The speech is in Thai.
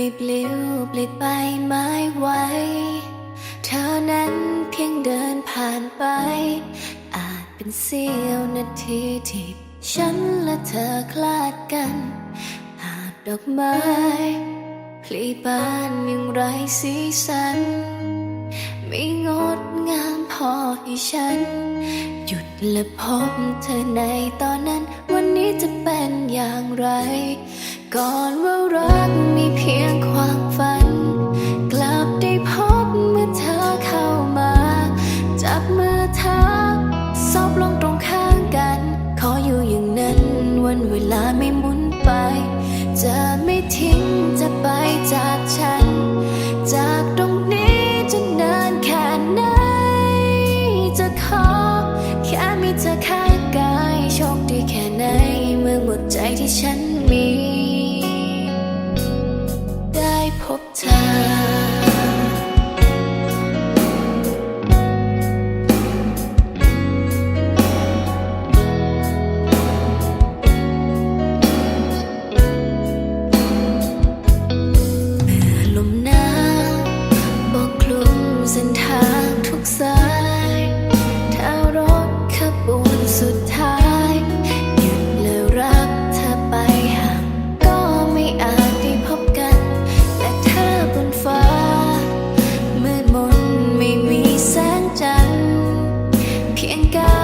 ไม่ปลิวปลิดไปไม่ไหวเธอนั้นเพียงเดินผ่านไป อาจเป็นเสี้ยวนาทีที่ฉันและเธอคลาดกัน หากดอกไม้พลีบานย่างไรสีสัน ไม่งดงามพอให้ฉัน หยุดและพบเธอในตอนนั้น วันนี้จะเป็นอย่างไร ก่อนว่ารักมีเพียง ฉันมี think I